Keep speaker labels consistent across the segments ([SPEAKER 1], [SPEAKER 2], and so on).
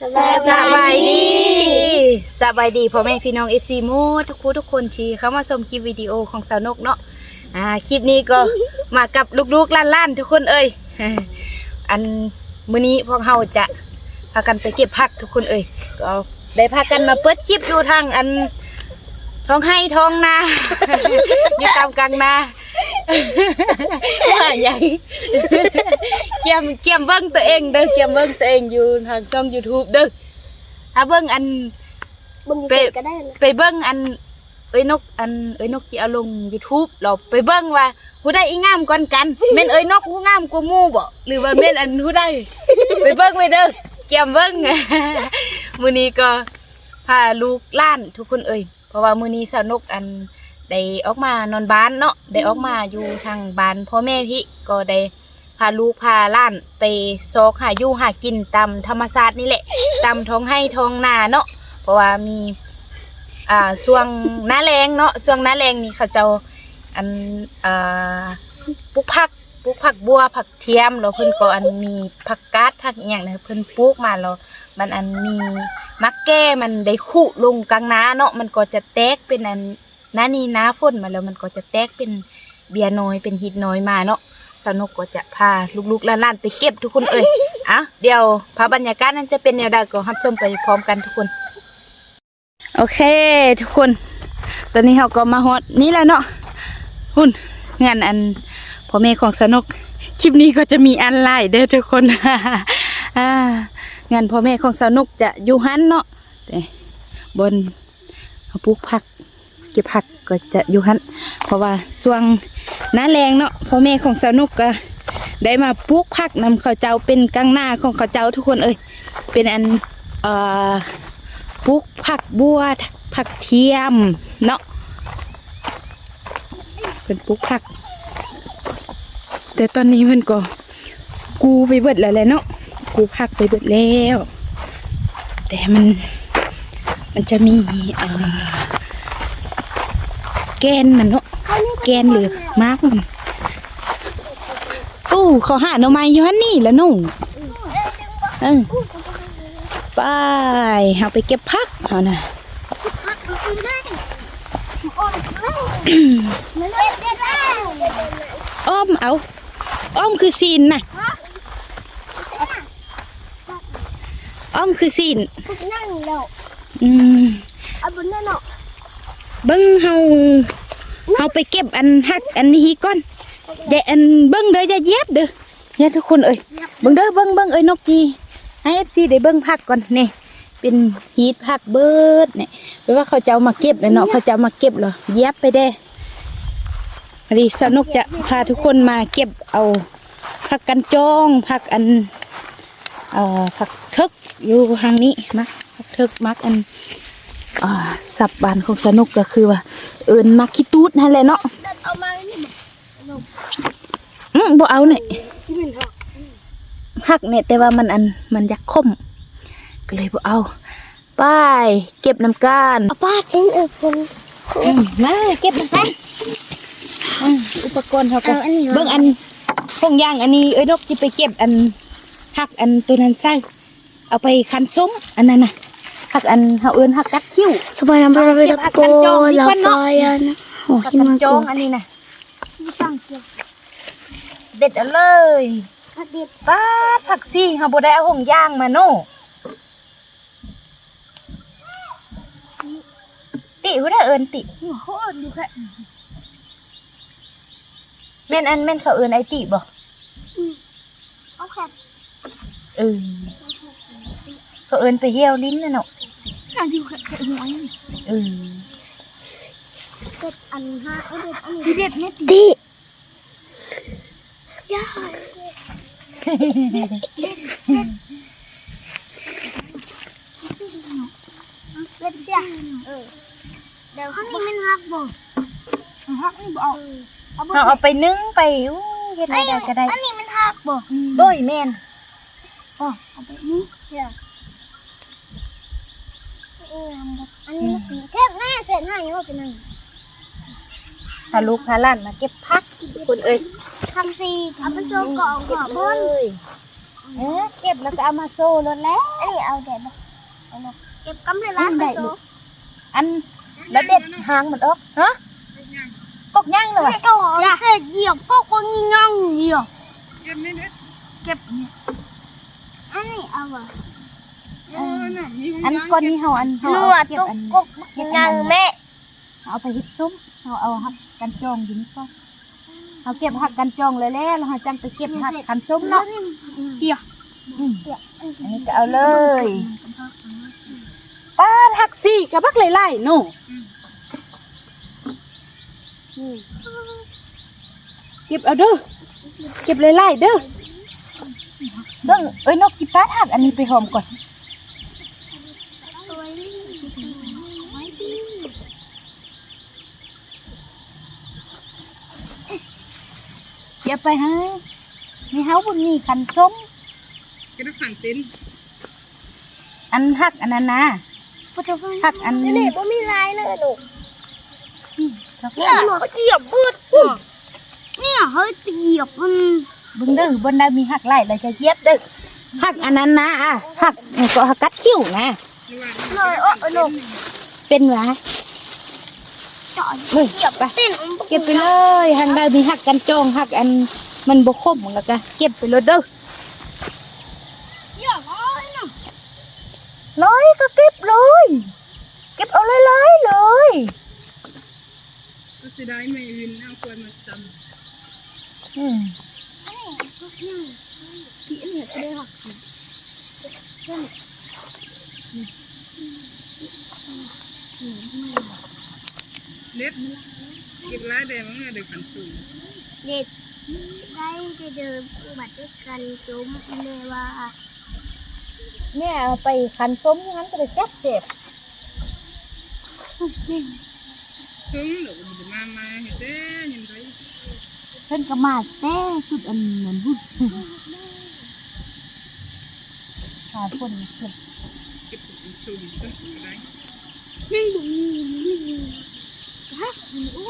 [SPEAKER 1] สบาย
[SPEAKER 2] สบายดีสบายดีพ่อแม่พี่น้อง FC หมูทุกคู่ทุกคนทีเข้ามาชมคลิปวิดีโอของสาวนกเนาะอ่าคลิปนี้ก็มากับลูกๆล้านๆทุกคนเอ้ยอันมื้อนี้พวกเฮาจะพากันไปเก็บผักทุกคนเอ้ยก็ได้พากันมาเปิดคลิปอยู่ทางอันท้องให้ท้องนาอยู่ตามกลางนา ว่าใหญ่เกียมเกียมเบิ้งตัวเองเด้อเกียมเบิ้งตัวเองอยู่ทางช่อง YouTube เด้อถ้าเบิ้งอัน
[SPEAKER 1] บุญ
[SPEAKER 2] ไป
[SPEAKER 1] เสร็จก็ได้นะ
[SPEAKER 2] ไปเบิ้งอันเอ้ยนกอันเอ้ยนกที่เอาลง YouTube เราไปเบิ้งว่าผู้ใดอีงามก่อนกันแม่นเอ้ยนกผู้งามกว่าหมู่บ่หรือว่าแม่นอันผู้ใดไปเบิ้งไว้เด้อเกียมเบิ้งมื้อนี้ก็พาลูกหล้านทุกคนเอ้ยเพราะว่ามื้อนี้สาวนกอัน ได้ออกมานอนบ้านเนาะได้ออกมาอยู่ทางบ้านพ่อแม่พี่ก็ได้พาลูกพาหล้านไปซอกหาอยู่หากินตามธรรมชาตินี่แหละตามท้องให้ท้องนาเนาะเพราะว่ามีอ่าช่วงหน้าแรงเนาะช่วงหน้าแรงนี่เขาเจ้าอันอ่าปลูกผักปลูกผักบัวผักเทียมแล้วเพิ่นก็อันมีผักกาดผักอีหยังนะเพิ่นปลูกมาแล้วมันอันมีมักแก้มันได้คุลงกลางนาเนาะมันก็จะแตกเป็นอัน หน้านี้หน้าฝนมาแล้วมันก็จะแตกเป็นเบียน้อยเป็นหิดน้อยมาเนาะสนุกก็จะพาลูกๆล้านๆไปเก็บทุกคนเอ่ยอะเดี๋ยวภาบรรยากาศนั้นจะเป็นแนวใดก็รับชมไปพร้อมกันทุกคน โอเค ทุกคน ตอนนี้เราก็มาฮอดนี่แล้วเนาะหุ่นงานอันพ่อแม่ของสนุกคลิปนี้ก็จะมีอันไล่เด้อทุกคนงานพ่อแม่ของสนุกจะอยู่หันเนาะแต่บนปลูกผัก ก็บผักก็จะอยู่หันเพราะว่าช่วงหน้าแรงเนาะพ่อแม่ของสนุกก็ได้มาปลูกผักนำข้าวเจ้าเป็นกลางหน้าของข้าวเจ้าทุกคนเอ้ยเป็นอันเอ่อปลูกผักบัวผักเทียมเนาะเป็นปลูกผัก แต่ตอนนี้มันก็กูไปเบิดแล้วแหละเนาะกูผักไปเบิดแล้ว แต่มันมันจะมีอ่า แกนมันเนาะแกนหรือมากมันอู้เขาหาหน่อไม้อยู่ฮันนี่แล้วหนุ่งเออไปเอาไปเก็บผักเอานะ
[SPEAKER 1] พักมันคือได้อ้อมได้มันเด็ดเด็ดได้
[SPEAKER 2] อ้อมเอาอ้อมคือซีนนะอ้อมคือซีน
[SPEAKER 1] พวกนั่งแล้ว
[SPEAKER 2] อืม
[SPEAKER 1] เบิ้
[SPEAKER 2] งเฮาเฮาไปเก็บอันหักอันนี้ก่อนอย่าอันเบิ้งเด้ออย่าเย็บเด้ออย่าทุกคนเอ้ยเบิ้งเด้อเบิ้งเบิ้งเอ้ยนกจีให้เอฟซีได้เบิ้งผักก่อนนี่เป็นฮีทผักเบิดเนี่ยแปลว่าเขาจะเอามาเก็บเลยเนาะเขาจะเอามาเก็บเหรอเย็บไปได้พอดีสนุกจะพาทุกคนมาเก็บเอาผักกันจ้องผักอันเอ่อผักเทึกอยู่ทางนี้มาผักเทึกมักอัน สับบานของสนุกก็คือว่า เอิญมาคิตูดนั่นแหละเนาะ
[SPEAKER 1] เอามานี่
[SPEAKER 2] อืมบ่เอาเนี่ย
[SPEAKER 1] ที่มันเถอะ
[SPEAKER 2] หักเนี่ยแต่ว่ามันอันมันอยากคมก็เลยบ่เอาไปเก็บน้ำก้าน
[SPEAKER 1] เอาป้าเองเออคน
[SPEAKER 2] อืมมาเก็บน้ำก้านอืมอุปกรณ์เขาก็
[SPEAKER 1] เอาอันนี้
[SPEAKER 2] เบิ่งอันพงย่างอันนี้เอ้ยนกที่ไปเก็บอันหักอันตัวนั้นใส่เอาไปคันส้มอันนั้นน่ะ หักอันเฮาเอิ้นหักกัดคิ้ว
[SPEAKER 1] สบายน้ำปลาไปตะโกนแล้วไฟนะโอ้
[SPEAKER 2] หัก
[SPEAKER 1] ที่
[SPEAKER 2] กั
[SPEAKER 1] มันน
[SPEAKER 2] จ
[SPEAKER 1] จ
[SPEAKER 2] อ
[SPEAKER 1] องง
[SPEAKER 2] อันนี้น่ะ
[SPEAKER 1] ตั้งเกี่ยว
[SPEAKER 2] เด็ดเอาเลย
[SPEAKER 1] พักเด็ด
[SPEAKER 2] ป้าดผักซี่เฮาบ่ได้เอาหงย่างมาโน่ติหูได้เอินติ
[SPEAKER 1] หัวโคตรดูแค่
[SPEAKER 2] แม่นอันแม่นเขาเอินไอติบ่
[SPEAKER 1] เอาแค่
[SPEAKER 2] เออเขาเอินไปเหี่ยวลิ้นน่ะเนาะ
[SPEAKER 1] การดูแค่หัวนี่
[SPEAKER 2] เออ
[SPEAKER 1] เด็ดอันห้าเด็ดอันนี้เด็ดไม่ตีย่าเด็ดเสียเออเดี๋ยวข้างนี้มันหักบ่หักนี่บ่เอาเอาบ่
[SPEAKER 2] เอาเอาไปนึ่งไปอู้เฮ็ดอะไรได้ก็ได้
[SPEAKER 1] อันนี้มันหักบ่
[SPEAKER 2] โดยแม่น
[SPEAKER 1] อ๋อเอาไปนี่เดี๋ยวเอออันนี้มันตีแค่แม่เสร็จให้ยังว่าเป็นไง
[SPEAKER 2] พาลูกพาหลานมาเก็บผักคุณเอ้ย
[SPEAKER 1] ทำซีเอาไปโชว์กล่องขอบน
[SPEAKER 2] เอ้ยเออเก็บแล้วก็เอามาโซ่รถแล้ว
[SPEAKER 1] อันนี้เอาได้บ่เอาเนาะเก็บกำเลยละ
[SPEAKER 2] อันใด
[SPEAKER 1] ไปโซ่
[SPEAKER 2] ลูกอันแล้วเด็ดหางมันออกฮะกกย่างเลยวะ
[SPEAKER 1] ก็จะเหยียบก็คงย่องเหยียบ
[SPEAKER 3] เก็บไม่ได้
[SPEAKER 1] เก็บอันนี้เอาว่ะ
[SPEAKER 3] เออน่ะมี
[SPEAKER 2] อันก้อนนี้เฮาอันเฮา
[SPEAKER 1] หน
[SPEAKER 2] เอา
[SPEAKER 1] วด
[SPEAKER 2] เก็บ
[SPEAKER 1] ตุ๊ก
[SPEAKER 2] อัน
[SPEAKER 1] กุกยังแม่
[SPEAKER 2] เอาไปเฮ็ดซุ้มเอาเอาหักกันจองอยู่นี่ก่อนเอาเก็บหักกันจองเลยแล้วแล้วเราจังไปเก็บหักกันซุ้มเนาะ
[SPEAKER 1] เดี๋ยว
[SPEAKER 2] อืมอันนี้ก็เอาเลยป้าหักสี่กับบักไล่ๆโน่เก็บเอาเด้อเก็บไล่ๆเด้อเบิ่งเอ้ยนกจิป้าหักอันนี้ไปหอมก่อน เก็บไปให้มีเฮาบุญมีคันส้ม
[SPEAKER 3] ก็ได้ขันติ้น
[SPEAKER 2] อันหักอันนั้นนะหักอัน
[SPEAKER 1] นี่
[SPEAKER 2] นี้
[SPEAKER 1] บ่มีลายเลยลูก
[SPEAKER 2] ครับ
[SPEAKER 1] เนี่ยเขาเหยียบบืดเนี่ยเฮ้ยเหยียบมัน
[SPEAKER 2] เบึงเด้อบนได้มีหักไหลเลยจะเย็บเด้อหักอันนั้นนะอะหักก็หักกัดคิ้วนะ
[SPEAKER 1] เลยโอ้ลูก
[SPEAKER 2] เป็นหวะ
[SPEAKER 1] เจาะ
[SPEAKER 2] เฮ้ย
[SPEAKER 1] เหยียบ
[SPEAKER 2] ไป
[SPEAKER 1] ติ้น
[SPEAKER 2] เก็บไปเลยหันได้มีหักกันจองหักอันมันบกคมแล้วก็เก็บไปเลยเด้อ
[SPEAKER 1] เหยียบอ๋อเนี่ย
[SPEAKER 2] ร้อยก็เก็บเลย เก็บเอาเลยร้อยๆเลย
[SPEAKER 3] ก็จะได้ไม่วินเอาควรมาจ
[SPEAKER 2] อืม
[SPEAKER 1] พี่เนี่ยก็ได้หรอก
[SPEAKER 3] เล็บเก็บร้ายแดงมั้งเด็กขันสูง
[SPEAKER 1] เด็ดได้จะเดินบัตรด้วยกันจมเลยว่า
[SPEAKER 2] เนี่ยเอาไปคันส้มงั้นก็ไปเก็บเจ็บ
[SPEAKER 3] ถึงหรือมันจะมามาเห็นเด้ยังไง
[SPEAKER 2] เพิ่นก็มาแต่สุดอันเหมือนบุญหาคนเก็บ
[SPEAKER 3] เก็บเป็นสูงต้นอะไร
[SPEAKER 1] นึ่งบุญนี่ฮะโอ้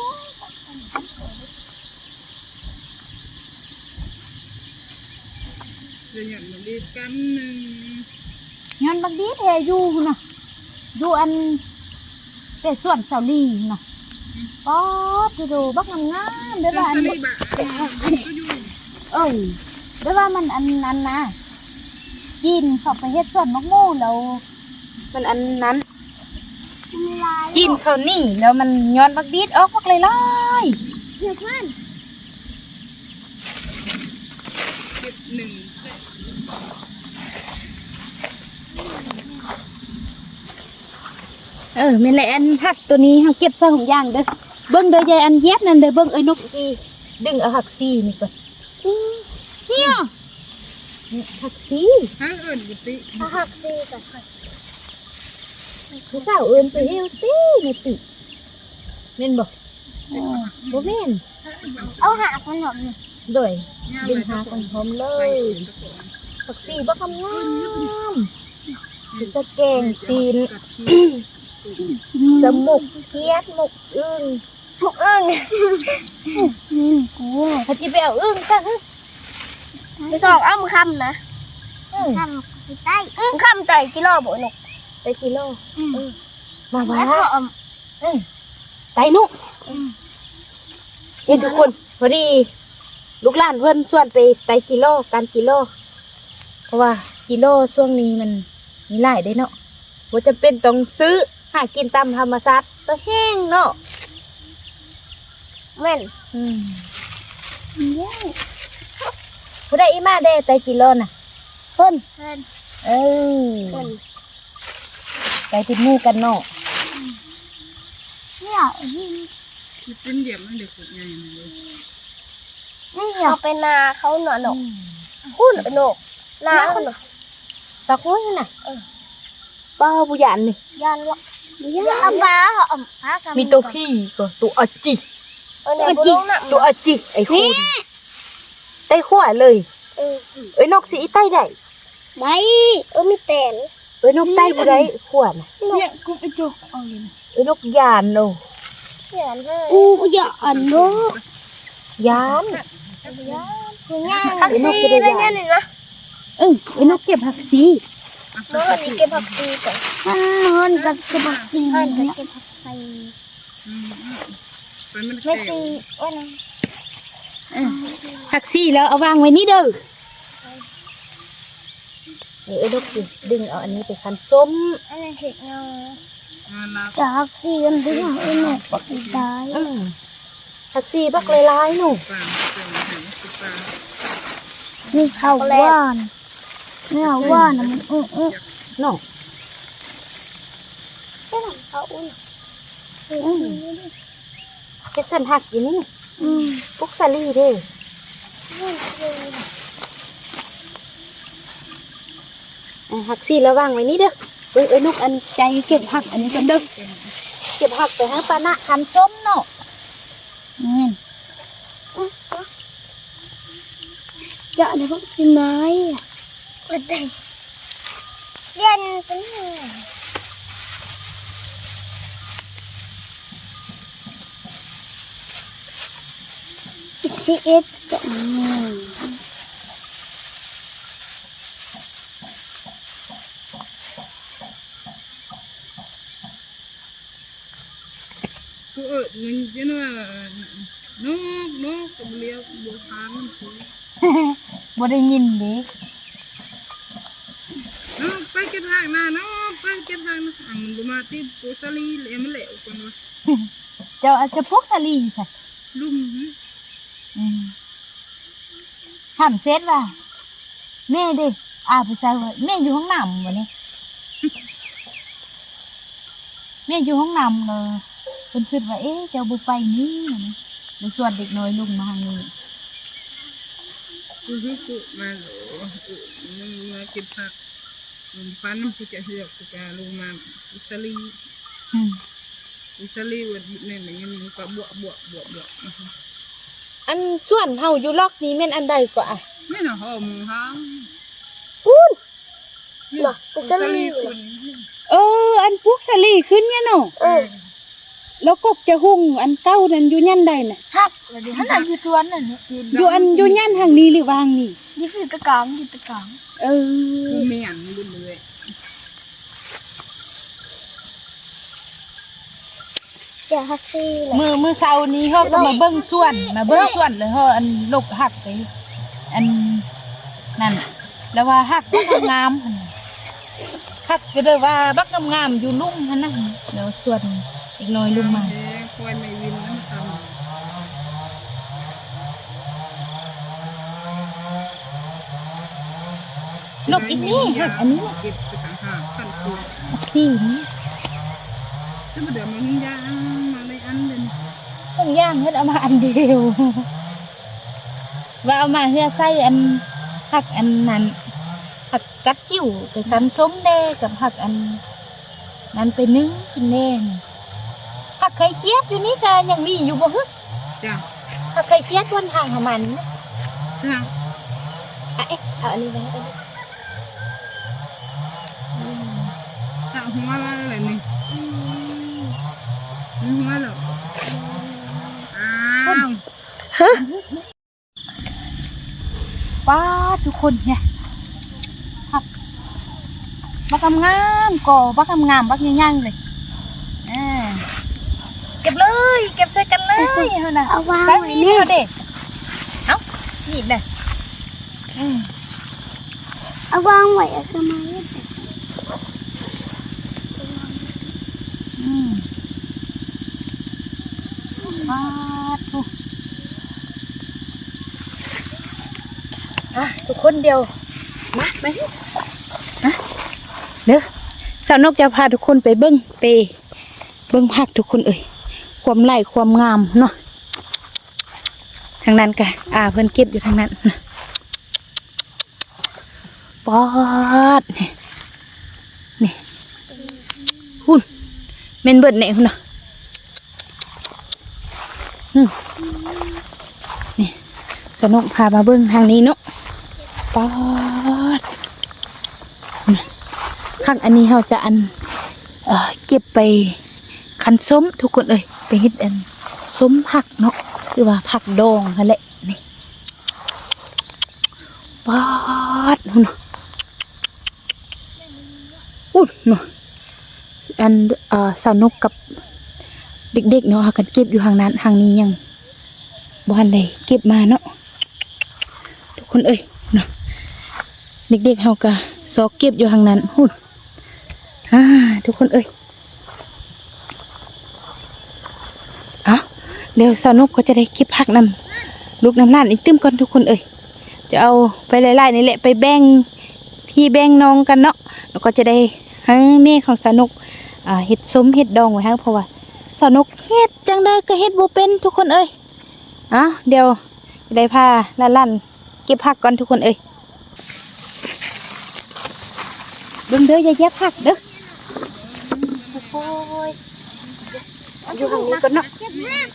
[SPEAKER 3] จะหย่อนมาดีกันหนึ่ง
[SPEAKER 2] ย้อนบางทีเทอยู่นะอยู่อันเป็นส่วนเสาลีนะป๊อดดูดูบักงามงามๆเด้อว่าอัน
[SPEAKER 3] ส
[SPEAKER 2] นี้
[SPEAKER 3] ลีบะก็อยู่
[SPEAKER 2] เอ้ยเด้อว่ามันอันนั้นนะกินเข้าไปเฮ็ดส่วนมะม่วงแล้วมันอันนั้น
[SPEAKER 1] มีลาย
[SPEAKER 2] กินเขาวนี่แล้วมันย้อนบักดีดออกบักเลยลอย
[SPEAKER 1] เดี๋ยวขึ้น
[SPEAKER 3] เก็บหนึ่ง
[SPEAKER 2] เออแม่นแหละอันหักตัวนี้เฮาเก็บใส่ของย่างเด้อเบิ่งเด้อยายอันเย็บนั่นเด้อเบิ่งเอ้ยนกอีดึงเอาหักซี่นี่ก่อน
[SPEAKER 1] เนี่ย
[SPEAKER 2] นี่หักซี่
[SPEAKER 3] ห้าเอิญบุติ
[SPEAKER 1] เอาหักซีกับ
[SPEAKER 2] ผู้สาวเอิ้นไปเฮลตี้นี่ติแม่นบ่อ๋อบ่แม่น
[SPEAKER 1] เอาหักมันหน่อย
[SPEAKER 2] โดย
[SPEAKER 3] ย่า
[SPEAKER 2] ดึง
[SPEAKER 3] ไป
[SPEAKER 2] หา
[SPEAKER 3] ตะ
[SPEAKER 2] คนพร้อมเล
[SPEAKER 3] ไป
[SPEAKER 2] ย
[SPEAKER 3] ตะโกน
[SPEAKER 2] ผักซีบ่คำงามสิสะแกงซีน
[SPEAKER 3] กัดที่
[SPEAKER 2] สมุกเคียดหมกอึ้ง
[SPEAKER 1] พวกอึ้งนี่กู
[SPEAKER 2] ถ้าจิไปเอาอึ้งซะฮึ
[SPEAKER 1] ไปสองอ้ำคำนะ
[SPEAKER 2] อืม
[SPEAKER 1] คำไปใต้อึ้งคำใจกิโลบ่หนุก
[SPEAKER 2] ไปกิโลเออมาว่า
[SPEAKER 1] แล้วก็อม
[SPEAKER 2] เอ้ยไตนุเห็นทุกคนพอดี ลูกหลานเพิ่นส่วนไปไตกิโลการกิโล เพราะว่ากิโลช่วงนี้มันมีหลายได้เนาะว่าจะเป็นต้องซื้อหากินตามธรรมชาติตัวแห้งเนาะ
[SPEAKER 1] แม่น
[SPEAKER 2] อืมผู้ใดอีมาได้ไตกิโลน่ะ
[SPEAKER 1] เพิ่นเพิ่น
[SPEAKER 2] เออ
[SPEAKER 1] เพิ่น
[SPEAKER 2] ไปติดหมู่กันเนาะ
[SPEAKER 1] เนี่ยนี่
[SPEAKER 3] ที่เป็นเหยียบมันเด็กขุดใหญ่เลย
[SPEAKER 1] นี่เขาเป็นนาเขาหนอนหนกหุ้นหนกนาเขาหนก
[SPEAKER 2] ตะคุยน่ะป้าผู้หยันนี่
[SPEAKER 1] ยันวะ ยันบ้าเหรออมพากัน
[SPEAKER 2] มีตัวพี่ก็ตัวอจิ
[SPEAKER 1] เออเนี่ยบุลงน่ะ
[SPEAKER 2] ตัวอจิ ไอ้คุณไต้ขวาเลย
[SPEAKER 1] เออ
[SPEAKER 2] เอ้ยนกสีใต้ได้
[SPEAKER 1] ได้เออมีแตน
[SPEAKER 2] เอ้ยนกใต้ผู้ใดขวาน่ะ
[SPEAKER 1] เนี่ยกูไปจกเอาเลย
[SPEAKER 2] เอ้ยนกยานโน
[SPEAKER 1] เขียนเลยกูอย่าอันโน
[SPEAKER 2] ยาน
[SPEAKER 1] ทักซี่ได้เนี่ยนี่นะ
[SPEAKER 2] เเออเอ้ยนกเก็บผัก
[SPEAKER 1] น่นนี่เก็บผักชีก่อนมันน่นก็เก็บผักชีมันก็เก็บผักชี
[SPEAKER 3] อืมอืมเนมัน
[SPEAKER 1] ไม่ซีว่านะ
[SPEAKER 2] เออผักชีแล้วเอาวางไว้นี่เด้อนี่เอ้ยนกสิดึงเอาอันนี้ไปคันส้ม
[SPEAKER 1] อันนั้เห็ดเงา
[SPEAKER 3] มาลา
[SPEAKER 1] แต่ผักชีกันที่ของไอ้หนูปักอีตาย
[SPEAKER 2] อืมผักชีบักหลายๆหนู
[SPEAKER 3] ปลาเป็นแข็งสุดปลา
[SPEAKER 1] นี่ข้าวว่าน นี่ข้าวว่านนะมันอื้ออื้อ
[SPEAKER 2] เนาะ
[SPEAKER 1] ใช่หรอข้าวอุ่น
[SPEAKER 2] อืมเฮ็ดส่วนผักอีนี่
[SPEAKER 1] อืม
[SPEAKER 2] ปุกสาลีเด้อะผักชีแล้ววางไว้นี่เด้อเอ้ยเอ้ยนกอันใจเก็บผักอันนี้กันเด้อเก็บผักไปให้ปานะคั้นส้มเนาะอืม
[SPEAKER 1] จะได้พวกที่ไม้อะ เรียนเป็นไงซีเอสกัา
[SPEAKER 3] งนะนกไปเก็บทางนะอะมันบ่มาติดปูสลีเลยมันเหลวกันวะ
[SPEAKER 2] เจ้าอาจจะปุกสาลีใส่
[SPEAKER 3] ลุ่ม
[SPEAKER 2] อืมถามเซตว่าแม่เด้อาไปใส่ว่าแม่อยู่ห้องน้ำวันนี้แม่อยู่ห้องน้ำเลยเพิ่นคิดว่าเอ๊ะเจ้าบ่ไปนี่ไปสวนเด็กน้อยลุงมาทางนี้
[SPEAKER 3] กูคือกูมาโหมันมาเก็บผัก มันฟันมันกูจะเหือกกูจะลงมาปูสลี
[SPEAKER 2] อืม
[SPEAKER 3] ปูสลีวันนี้เนี่ยมันก็บวกบวกบวกบวก
[SPEAKER 2] อันส่วนเฮาอยู่ล็อกนี้แม่นอันใดก็อะ
[SPEAKER 3] นี่นะหอมหอม
[SPEAKER 1] เหรอปุกสลีเหรอ
[SPEAKER 3] คุณ
[SPEAKER 2] เออ อันปุกสาลีขึ้นเนี่ยเนาะ
[SPEAKER 1] เออ
[SPEAKER 2] แล้วกกจะหุ่งอันเก้านั้นอยู่ยันใดน่ะ
[SPEAKER 1] ทักเลยดิท่านอาอยู่สวนน่ะเนี่ย
[SPEAKER 2] อยู่อันอยู่ยันทางนี้หรือวางนี่
[SPEAKER 1] อยี่สิตะกลางอยู่ตะกลาง
[SPEAKER 2] เออ
[SPEAKER 3] กูเมียนบุญเลย
[SPEAKER 1] เดี๋ยวฮักซี่เลย
[SPEAKER 2] มือมือเสาร์นี้เขาก็มาเบิ้งส่วนมาเบิ้งส่วนเลยเฮาอันลบหักไปอันนั่นแล้วว่าหักบักงามๆหั่นน่ะหักก็เลยว่าบักงามๆอยู่ลุ่มหั่นนะแล้วส่วน อีกหน้อยลุ่มมา
[SPEAKER 3] เอ้คอยไม่วินน้ำตำ
[SPEAKER 2] ลบอีกนี่หักอันนี้น่ะ
[SPEAKER 3] เก็บไปต่างหากขั้นคู
[SPEAKER 2] หักสี่นี่
[SPEAKER 3] ถ้าเดี๋ยวมันมียางมาในอันเดิน
[SPEAKER 2] ต้องย่างเฮ็ดเอามาอันเดียวว่าเอามาเฮือใส่อันหักอันนั้นหักกัดคิ้วไปคั้นส้มแดกับหักอัน นั้นไปนึ่งกินแน่นี่ ผักไข่เคียดอยู่นี่ก็ยังมีอยู่บ่ฮึ
[SPEAKER 3] จ้ะ
[SPEAKER 2] ผักไข่เคียดวันทางของมันนะ
[SPEAKER 3] จ้ะ
[SPEAKER 2] อะเอ๊ะเอาอันนี้ไว้เอาอันนี้
[SPEAKER 3] จ้ะหัวละอะไรนี่หัวละอ้าว
[SPEAKER 2] ป้าดทุกคนเนี่ยผักบักงามๆก่อบักงามๆบักใหญ่ๆเลยอ่า เก็บเลย เก็บใส่กันเลยเฮาน่ะ
[SPEAKER 1] เอาวาง
[SPEAKER 2] แป๊บ
[SPEAKER 1] ไว้
[SPEAKER 2] นี้
[SPEAKER 1] นี่
[SPEAKER 2] เฮาเด็เอ้านี่น่ะอืม
[SPEAKER 1] เอาวางไว้อะทำไมอะ
[SPEAKER 2] อืมปาดทุกอะทุกคนเดียว มาไปนะเด้อสาวนกจะพาทุกคนไปเบิ้งไปเบิ้งผักทุกคนเอ่ย ความไหลความงามเนาะทางนั้นกะอ่าเพิ่นเก็บอยู่ทางนั้นปอดนี่นี่หุ่นเมนเบิดเนี่ยคุณน่ะอืมนี่สนุกพามาเบิ้งทางนี้เนาะปอดข้างอันนี้เราจะอันเอ่อเก็บไปคันส้มทุกคนเอ้ย ไปเฮ็ดอันส้มผักเนาะคือว่าผักดองนั่นแหละนี่ปอดนู่นน่ะพูดเนาะอันเอ่อสาวนกกับเด็กๆเนาะหากันเก็บอยู่ห่างนั้นห่างนี้ยังบ่ทันได้เก็บมาเนาะทุกคนเอ้ยเนาะเด็กๆเฮาก็ซอกเก็บอยู่ห่างนั้นหุ่นอ่าทุกคนเอ้ยเอะ เดี๋ยวสาวนกก็จะได้เก็บผักนำลูกน้ำนั่นอีกตึมก่อนทุกคนเอ้ยจะเอาไปไล่ๆนี่แหละไปแบ่งพี่แบ่งน้องกันเนาะแล้วก็จะได้ให้แม่ของสาวนกอ่าเฮ็ดซุ้มเฮ็ดดองไว้ให้เพราะว่าสาวนุกเฮ็ดจังได้ก็เฮ็ดบ่เป็นทุกคนเอ้ยอะเดี๋ยวได้พาลั่นๆเก็บผักก่อนทุกคนเอ้ยเบิ่งเด้ออย่าแยบผักเด้อโอ้ยอยู่ทางนี้ก่อนเนาะ
[SPEAKER 1] เก็บมาก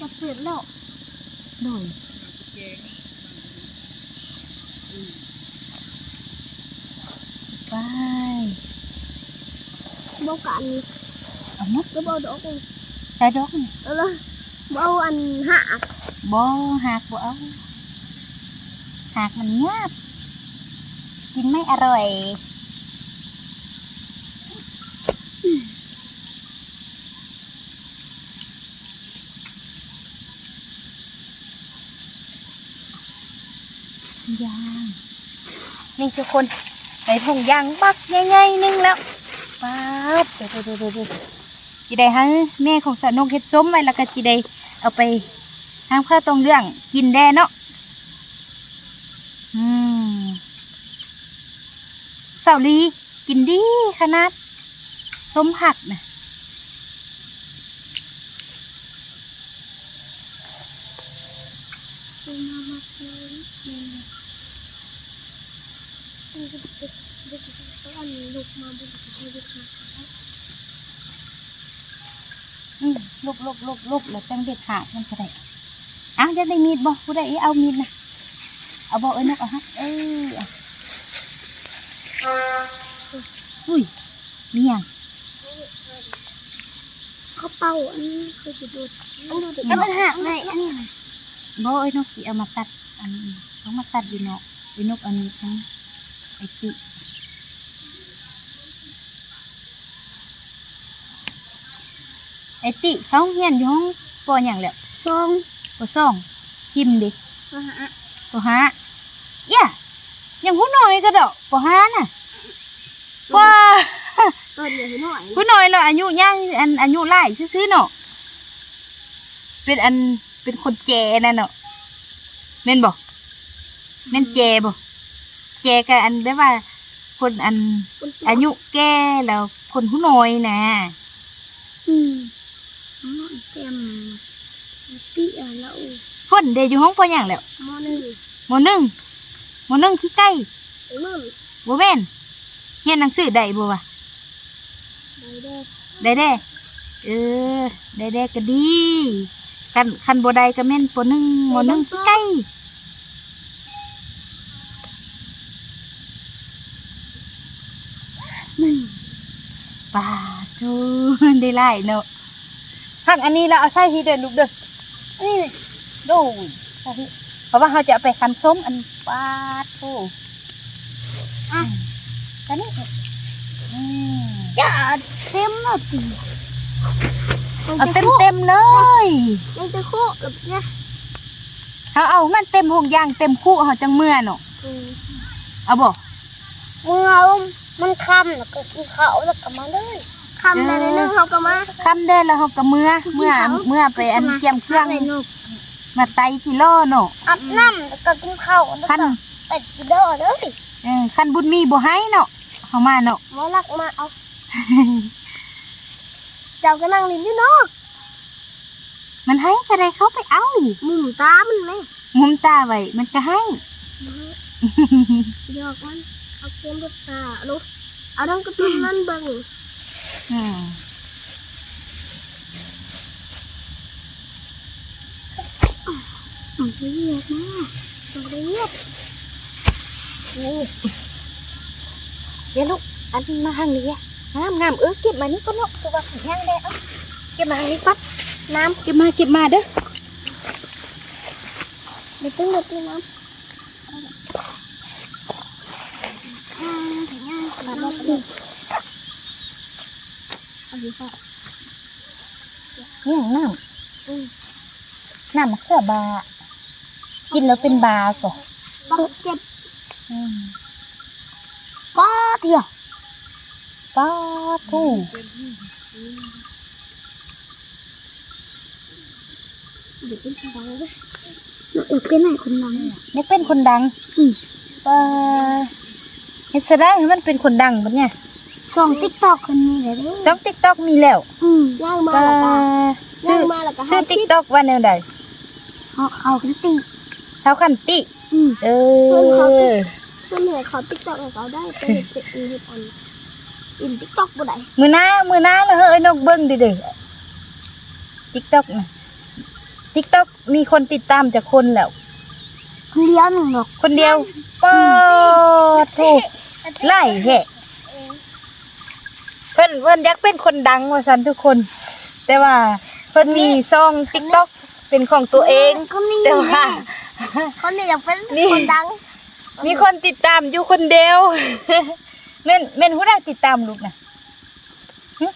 [SPEAKER 1] จะเปลี่ยนแล้ว
[SPEAKER 2] โดยไป
[SPEAKER 1] บอกกัน
[SPEAKER 2] เอาเนาะ
[SPEAKER 1] ก็บอกดอกเอง
[SPEAKER 2] ใส่ดอกนี่
[SPEAKER 1] เออบอกอันหัก
[SPEAKER 2] บ่หักบ่เอาหักมันงาบกินไม่อร่อย ยางนี่คือคนในถุงยางบักง่ายๆนึงแล้วป๊าบเดี๋ยวเดี๋ยวเดี๋ยวจีได้ฮะแม่ของสาวนกเฮ็ดส้มไว้แล้วก็จีได้เอาไปทำข้าวตรงเรื่องกินแด้เนาะอืมสาวลีกินดีขนาดส้มผักนะ
[SPEAKER 1] มามาเลยอันนี้ ลูกมาบนที่ลูกมา
[SPEAKER 2] อืมลุกลุกลุกลุกแล้วจังเด็ดขาดมันก็ได้อ้าวจะได้มีดบ่ผู้ใดเอามีดนะเอาบ่เอ้ยนกเอาฮะเออเอาอุ้ยมีหยัง
[SPEAKER 1] เขาเป่าอันนี้คือจะดูอันนี้ดูมันหักเลยอันนี้
[SPEAKER 2] บ่เอ้ยนกสิเอามาตัดอันนี้ต้องมาตัดอยู่เนาะเอ้ยนกอันนี้ทั้งไอ้ติ ไอ้ติเขาเฮียนอยู่ห้องปอหยังแหล้ว
[SPEAKER 1] ซอง
[SPEAKER 2] ปอสองพิมพ์ดิ
[SPEAKER 1] มาหา
[SPEAKER 2] ปอห้าย่ายังผู้น้อยก็ดอกปอห้าน่ะว่า
[SPEAKER 1] ตัวเดียวหน่อย
[SPEAKER 2] ผู้น้อยเราอายุย่างอันอายุไล่ซื้อๆเนาะเป็นอันเป็นคนแก่นั่นเนาะแม่นบอกแม่นแก่บ่แก่กับอันได้ว่า คนอันอายุแก่แล้วคนผู้น้อยนะ
[SPEAKER 1] อืม น้อยเต็มปีอะแล้ว
[SPEAKER 2] คนเดอยู่ห้องพออย่างแล้ว
[SPEAKER 1] มอหนึ่ง
[SPEAKER 2] หมอหนึ่งหมอหนึ่งที่ใกล้
[SPEAKER 1] มึง
[SPEAKER 2] บ่แม่นเรียนหนังสือได้บ่วะ
[SPEAKER 1] ไปเด้อ
[SPEAKER 2] ได้เด้เออได้เด้ก็ดีคันคันบ่ได้ก็แม่นปหนึ่งหมอหนึ่งที่ใกล้
[SPEAKER 1] หนึ่ง
[SPEAKER 2] ป่าทูได้ไล่เนาะ หักอันนี้เราเอาใส่ที่เดินลูกเด้อ
[SPEAKER 1] อันนี้เลย
[SPEAKER 2] ดูใส่ที่เพราะว่าเขาจะเอาไปคันส้มอันปาทูอะกันนี่อืม
[SPEAKER 1] จะเต็มแล้วตี
[SPEAKER 2] เอาเต็มเต็มๆเลย
[SPEAKER 1] ยังจะโคกแบบเนี้ย
[SPEAKER 2] เขาเอามันเต็มหงยางเต็มคู่เขาจังเมื่อเนาะเอาบอก
[SPEAKER 1] มึงเอามันคำแล้วก็กินข้าวแล้วก็มาเลย คำในนึงเขาก็มา
[SPEAKER 2] คำเดินแล้วเขาก็เมื่อเมื่อเมื่อไปอันเกียมเครื่อง
[SPEAKER 1] ในนก
[SPEAKER 2] มาไตกิโลเนาะ
[SPEAKER 1] อาบน้ำแล้วก็กินข้าวแล้ว
[SPEAKER 2] คัน
[SPEAKER 1] ก็แต่กินเด้อเลย
[SPEAKER 2] เออคันบุญมีบ่ให้เนาะเขามาเนาะ
[SPEAKER 1] หมอลักมาเอาเจ้าก็นั่งลิ้นอยู่เนาะ
[SPEAKER 2] มันให้ก็ได้เขาไปเอา
[SPEAKER 1] มุมตามันไหม
[SPEAKER 2] มุมตาไว้มันก็ให้
[SPEAKER 1] หยอกมันเอาเกมลูกตาลูกเอาดังกระตุ้นนั่นเบิ่ง
[SPEAKER 2] อืม
[SPEAKER 1] อืมเงียบนะต้องเงียบ
[SPEAKER 2] นี่เดี๋ยวลูกอันมาทางนี้อะงามงามเออเก็บมานี่ก็เนาะคือว่าแห้งได้ เอาเก็บมาทางนี้ปั๊บ
[SPEAKER 1] น้
[SPEAKER 2] เก็บมาเก็บมาเด้อำ
[SPEAKER 1] เดี๋ยวตึ้งเดี๋ยวตึ้งน้ตัดได้ตัดได้เอาดีกว่า
[SPEAKER 2] นี่น้
[SPEAKER 1] อืมำ
[SPEAKER 2] น้ำมะเขือบากินแล้วเป็นบาก่อ
[SPEAKER 1] ปักเจ็บ
[SPEAKER 2] อืม
[SPEAKER 1] ป้าเถี่ยว
[SPEAKER 2] ป้าทู่
[SPEAKER 1] เดี๋ยวเป็นคนดังเลยเดี๋ยวเป็นไหนคนดัง
[SPEAKER 2] นี่เป็นคนดัง
[SPEAKER 1] อืม
[SPEAKER 2] ป้าเฮ็ดซะได้ให้มันเป็นคนดังปะเนี่ย
[SPEAKER 1] ส่งติ๊กตอกคนนี้เลยดิ
[SPEAKER 2] ช่องติ๊กต็อกมีแล้ว
[SPEAKER 1] อืมย่างมา
[SPEAKER 2] ป้า
[SPEAKER 1] แล้วก็
[SPEAKER 2] ชื่อ
[SPEAKER 1] ย่างมาแล้วก็
[SPEAKER 2] ชื่อ
[SPEAKER 1] ให้
[SPEAKER 2] ติ๊กต็อกว่าแนวใด
[SPEAKER 1] เขาเขากันติ
[SPEAKER 2] เท้าขันติ
[SPEAKER 1] อืม
[SPEAKER 2] เอ
[SPEAKER 1] เพิ่นเขาติ
[SPEAKER 2] อ
[SPEAKER 1] ส่วนใหญ่เขาติ๊กตอกเขาได้เป็นเป็นอินเฮ็ดอันอินติ๊กตอกบ่ได้
[SPEAKER 2] มือหน้ามือหน้าแล้วเฮ้ยนกเบิ้งดิเด้ติ๊กต็อกนะติ๊กต็อกมีคนติดตามจากคนแล้ว
[SPEAKER 1] คนเดียวหนึ่งดอก
[SPEAKER 2] คนเดียวป้าทูไล่แหะเพิ่นเพิ่นอยากเป็นคนดังว่าสันทุกคน แต่ว่าเพิ่นมีซองติ๊กต็อกเป็นของตัวเอง
[SPEAKER 1] คนนี้
[SPEAKER 2] แต่ว่า
[SPEAKER 1] คนนี้อยากเป็น
[SPEAKER 2] นี่
[SPEAKER 1] คนดัง
[SPEAKER 2] มีคนติดตามอยู่คนเดียวแม่นแม่นผู้ได้ติดตามลูกนะหึ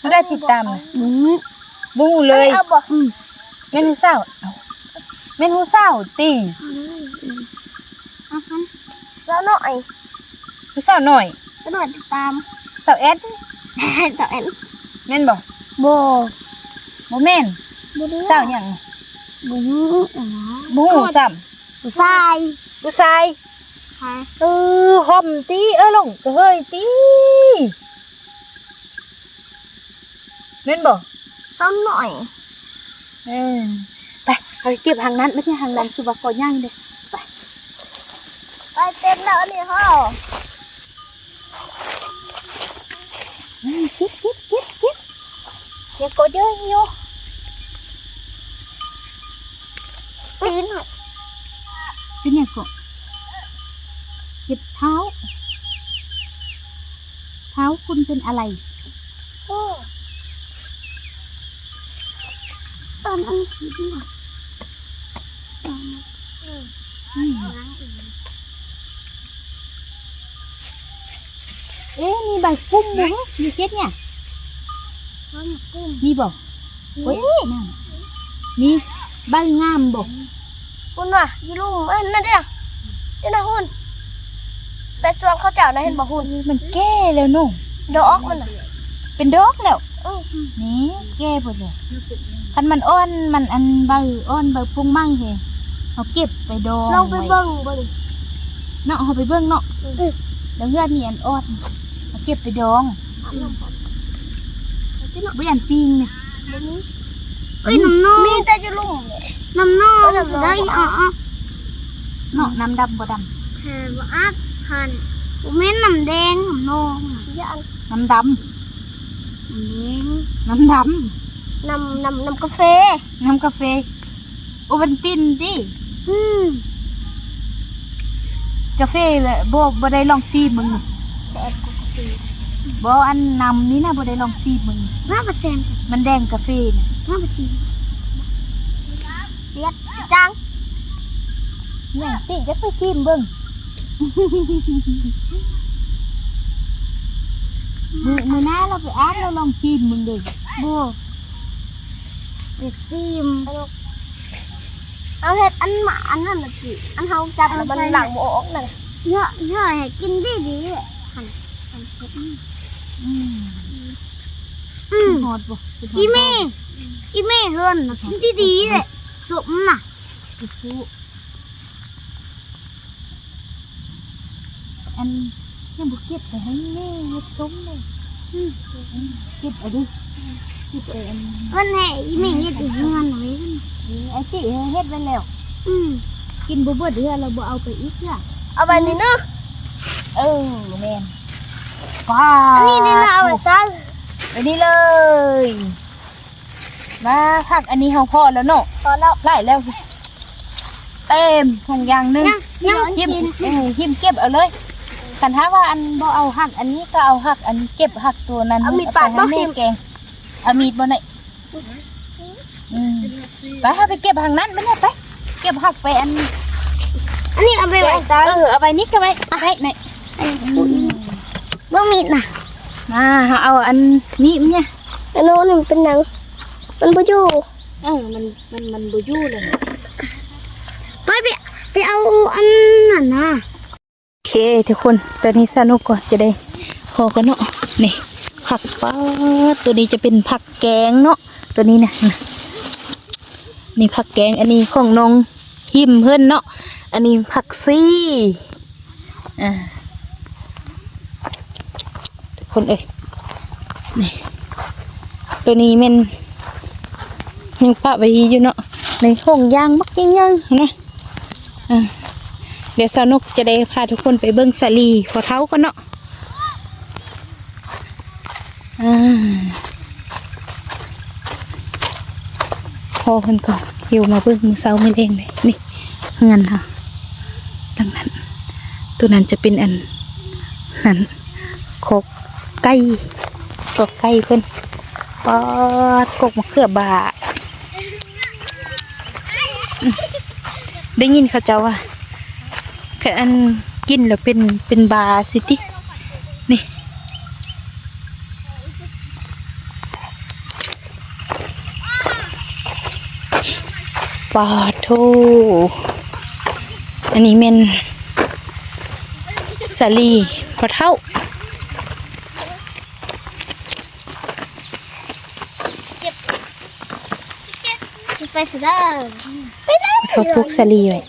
[SPEAKER 2] ผู้ได้ติดตามนะ
[SPEAKER 1] อืม
[SPEAKER 2] บูเลย
[SPEAKER 1] เอาบ่อืม
[SPEAKER 2] แม่นหูเศร้าเอ้าแม่นหูเศร้าตี
[SPEAKER 1] เอาคันแล้วหน่อย
[SPEAKER 2] หูเศร้าหน่อย
[SPEAKER 1] สนอยติดตาม
[SPEAKER 2] เศร้าแอด
[SPEAKER 1] สาวแอน
[SPEAKER 2] แม่นบ่
[SPEAKER 1] โบ
[SPEAKER 2] บ่แม่น
[SPEAKER 1] บ่ได้
[SPEAKER 2] เศร้าหยัง
[SPEAKER 1] บ่ฮู้อ๋อ
[SPEAKER 2] บ่ฮู้ซ้ำ
[SPEAKER 1] ผู้ชาย
[SPEAKER 2] ผู้ชาย
[SPEAKER 1] ค่ะ
[SPEAKER 2] เออห่มตีเออลงก็เฮ้ยตีแม่นบ่
[SPEAKER 1] ซ้ำหน่อย
[SPEAKER 2] เออไปเอาไปเก็บหางนั้นไม่ใช่หางนั้นสุบักก่อย่างเด้
[SPEAKER 1] ไปเต็มแล้วนี่พ่อ
[SPEAKER 2] อืมเก็บเก็บเก็บเก็บเก็บก็ เยอะอยู่
[SPEAKER 1] ปีนหน่อย
[SPEAKER 2] เป็นหยังก็เก็บเท้าเท้าคุณเป็นอะไร
[SPEAKER 1] โอ้ตอนนั้นสีดีอะตอนนั้นอืม
[SPEAKER 2] อืม
[SPEAKER 1] ล้างอีก
[SPEAKER 2] เอ๊ะมีใบกุ้มบ่ฮะมีเก็ดเนี่ย
[SPEAKER 1] ตอนกุ้ง
[SPEAKER 2] มีบ่เว้ยนั่นมีใบงามบ่
[SPEAKER 1] คุณว่ะยีลุงมันนั่นเด้อเจ้านะหุ่นไปสวงเขาเจ้านะเห็นบ่หุ่น
[SPEAKER 2] มันแก่แล้วเนาะ
[SPEAKER 1] ดอกมันน่ะ
[SPEAKER 2] เป็นดอกแล้ว
[SPEAKER 1] เออ
[SPEAKER 2] นี่แก่หมดเลยคันมันอ่อนมันอันใบอ่อนใบพุงมั่งเฮเอาเก็บไปดอง
[SPEAKER 1] ลองไป
[SPEAKER 2] ไว้
[SPEAKER 1] เบิ่งบ่ดิ
[SPEAKER 2] เนาะเอาไปเบิ่งเนาะ
[SPEAKER 1] อืม
[SPEAKER 2] แล้วเพื่อนมีอันอ่อน เอาเก็บไปดอง
[SPEAKER 1] อาบน้ำก่อนเอาที่เนาะ
[SPEAKER 2] บ่ยันปิงเนี่ย
[SPEAKER 1] บ่มีเอ้ยน้ำนองมีแต่จะลุงน้ำนองจะได้อ๋อ
[SPEAKER 2] เนาะน้ำดำบ่ด
[SPEAKER 1] แค่ว่าอาบหันบ่แม่นน้ำแดงน้ำนองอย่าอันำ
[SPEAKER 2] น้ำด
[SPEAKER 1] น้ำแดงำ
[SPEAKER 2] น้ำด
[SPEAKER 1] น้ำน้ำน้ำกาแฟำ
[SPEAKER 2] น้ำกาแฟโอวันตินดิ
[SPEAKER 1] อืม
[SPEAKER 2] กาแฟเลยบ่บ่ได้ลองซีมึง
[SPEAKER 1] แซ่บกว่ากาแฟ
[SPEAKER 2] บ่อันนำนี่นะบ่ได้ลองซีมึง
[SPEAKER 1] ห้าเปอร์เซ็นต์
[SPEAKER 2] มันแดงกาแฟน่ะ
[SPEAKER 1] ห้าเปอร์เซ็นต์เสียดจัง
[SPEAKER 2] เนี่ยติจะไปซีมเบิ่งมือมือหน้าเราไปอาบเราลองซีมมึงเด้
[SPEAKER 1] โบเด็กซีมเอาเห็ดอันหมาอันนั่นน่ะสิอันเฮาจับแล้วมันหลังบ่ออกนั่นเยอะเยอะให้กินดีดีหันหันเห็ดนี่
[SPEAKER 2] อืมหอดบ่อี
[SPEAKER 1] เม่อีเม่เฮิรนน่ะกินดีดีเลยสุกมันน่ะ
[SPEAKER 2] กูอันยังบ่เก็บไปให้แม่เฮ็ดส้มเลยเก็บเอาดิเก็บเอาอัน
[SPEAKER 1] มันให้อีเม่เฮ็ดอยู่เฮือนไว้
[SPEAKER 2] นี้ไอ้ติเฮ็ดไว้แล้ว
[SPEAKER 1] อืม
[SPEAKER 2] กินบ่เบิดเฮือเราบ่เอาไปอีกล่ะ
[SPEAKER 1] เอาไปนี่เนาะ
[SPEAKER 2] เออแม่ นป้า
[SPEAKER 1] อันนี้นี่นะเอาไปซะ
[SPEAKER 2] ไปนี่เลย มาผักอันนี้เฮาพอแล้วเนาะ
[SPEAKER 1] พอแล้ว
[SPEAKER 2] ไล่แล้ว เต็มถุงยางหนึง
[SPEAKER 1] ยังยัง
[SPEAKER 2] หิม
[SPEAKER 1] กิน
[SPEAKER 2] เออหิมเก็บเอาเลยคันถ้าว่าอันบ่เอาหักอันนี้ก็เอาหักอันเก็บหักตัวนั้น
[SPEAKER 1] เอามีด
[SPEAKER 2] ไป
[SPEAKER 1] ปาด
[SPEAKER 2] ให้
[SPEAKER 1] บ่
[SPEAKER 2] แม่
[SPEAKER 1] หิม
[SPEAKER 2] แกงเอามีดบ่ไหนอืมไปให้ไปเก็บหักนั้นไปเนี่ยไป เก็บหักไปอัน
[SPEAKER 1] อันนี้เอาไปไว้ซะ
[SPEAKER 2] เออเอาไปนิดก็ไปไปไหน
[SPEAKER 1] อันนี้ปุ๋ยเบิ่งมีดน่ะ
[SPEAKER 2] มาเฮาเอาอันนี้มันเนี่ย
[SPEAKER 1] อันโน้นนี่มันเป็นหนัง มันบ่อยู่
[SPEAKER 2] เออมันมันมันบ่อยู่เลยนะ
[SPEAKER 1] ไปไปไปเอาอันนั้นน่ะ
[SPEAKER 2] โอเคทุกคนตอนนี้สนุกก่อนจะได้พอกันเนาะนี่ผักป๊าดตัวนี้จะเป็นผักแกงเนาะตัวนี้นะนะนี่ผักแกงอันนี้ของน้องหิมเพิ่นเนาะอันนี้ผักซี่อ่าทุก คนเอ้ยนี่ตัวนี้มันยังปะไว้อยู่เนาะในห้องยางมักยังๆนะเดี๋ยวสาวนุกจะได้พาทุกคนไปเบิ้งสาลีขอเท้ากันเนาะพอคนก่อนอยู่มาเบิ้งมือเสาไม่เล่งเลยนี่เงินค่ะดังนั้น ตัวนั้นจะเป็นอันนั้นโคก ไก่กกไก่เพิ่นปอดกกมะเขือบาได้ยินเขาเจ้าว่าแค่อันกินแล้วเป็นเป็นบาสิตินี่ปาโทอันนี้เมนสาลีพอเท่า
[SPEAKER 1] ไปสิเด้อไปไหน
[SPEAKER 2] พอเท่าปลูกสาลีไว้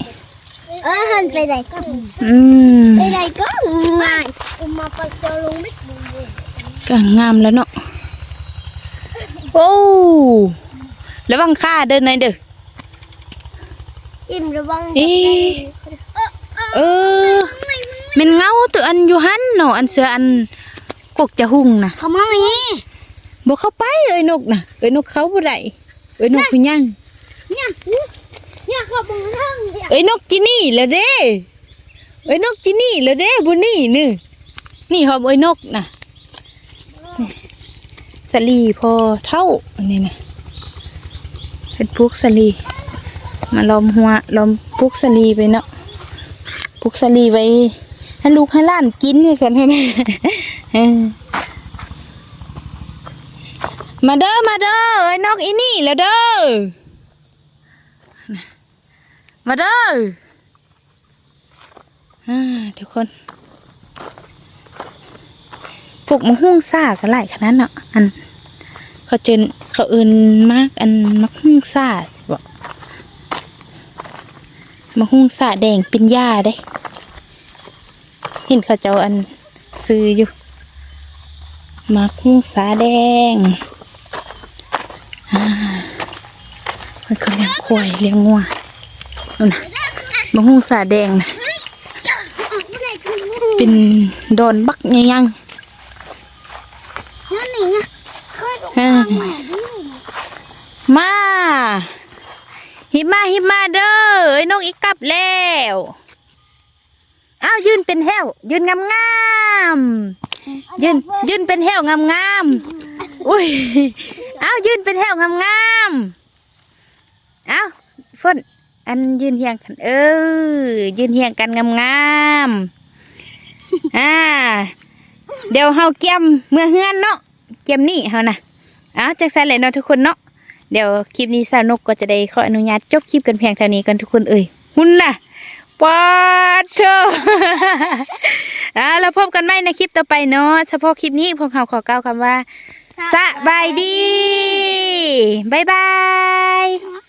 [SPEAKER 1] เออหันไปไหนก็
[SPEAKER 2] อืม
[SPEAKER 1] ไปไหนก็ง่ายอุมาปัสสาวะไม่ดู
[SPEAKER 2] ก็งามแล้วเนาะโอ้แล้วบังค่าเดินหน่อยเด้อ
[SPEAKER 1] อิ่มระวัง
[SPEAKER 2] เอ๊ะเออแมันเงาตัวอันอยู่หันเนาะอันเสืออันกกจะหุ่งนะ
[SPEAKER 1] เขามามี
[SPEAKER 2] บ่เข้าไปเอ้ยนกนะเอ้ยนกเขาบ่ได้เอ้ยนกคือหยัง
[SPEAKER 1] เนี่ยเนี่ยเขาบังทังเนี่ย
[SPEAKER 2] เอ้ยนกจินี่แล้วเด้เอ้ยนกจินี่แล้วเด้บ่นี่นี่นี่หอมเอ้ยนกนะสลีพอเท่าอันนี้นะเฮ็ดพวกสลีมาล้อมหัวล้อมพวกสลีไปเนาะพวกสลีไว้ให้ลูกให้ล้านกินว่าซั่นเท่านั้นเออมาเด้อมาเด้อเอ้นกอีนี่แล้วเด้อ มาเด้อทุกคนปลูกมะฮุ่งซ่าก็หลายขนาดเนาะอัน เขาเจนเขาเอินมากอันมะฮุ่งซ่าบอกมะฮุ่งซ่าแดงเป็นหญ้าได้ เห็นเขาเจ้าอันซื้ออยู่มะฮุ่งซ่าแดงอ่ามันเขาเลี้ยงควายเลี้ยงงัว นู่นนะบะฮุ่งสาแดงนะเป็นดอนบักยังยัง
[SPEAKER 1] นั่นนี่ไงเคย
[SPEAKER 2] มาหิมาหิมาเด้อไอ้นกอีกกลับแล้วอ้าวยืนเป็นแถวยืนงามงามยืนยืนเป็นแถวงามงามอุ้ยอ้าวยืนเป็นแถวงามงามอ้าวฝน อันยืนเฮียงกันเออยืนเฮียงกันงามๆอ่าเดี๋ยวเฮาเกี่ยมเมื่อเฮือนเนาะเกี่ยมนี่เฮานะอ้าวจังซั่นแหละเนาะทุกคนเนาะเดี๋ยวคลิปนี้สาวนกก็จะได้ขออนุญาตจบคลิปกันเพียงเท่านี้กันทุกคนเอ่ยหุ่นน่ะปาดเธออ่าแล้วพบกันใหม่ในคลิปต่อไปเนาะเฉพาะคลิปนี้พวกเขาขอกล่าวคำว่าสบายดี บ๊ายบาย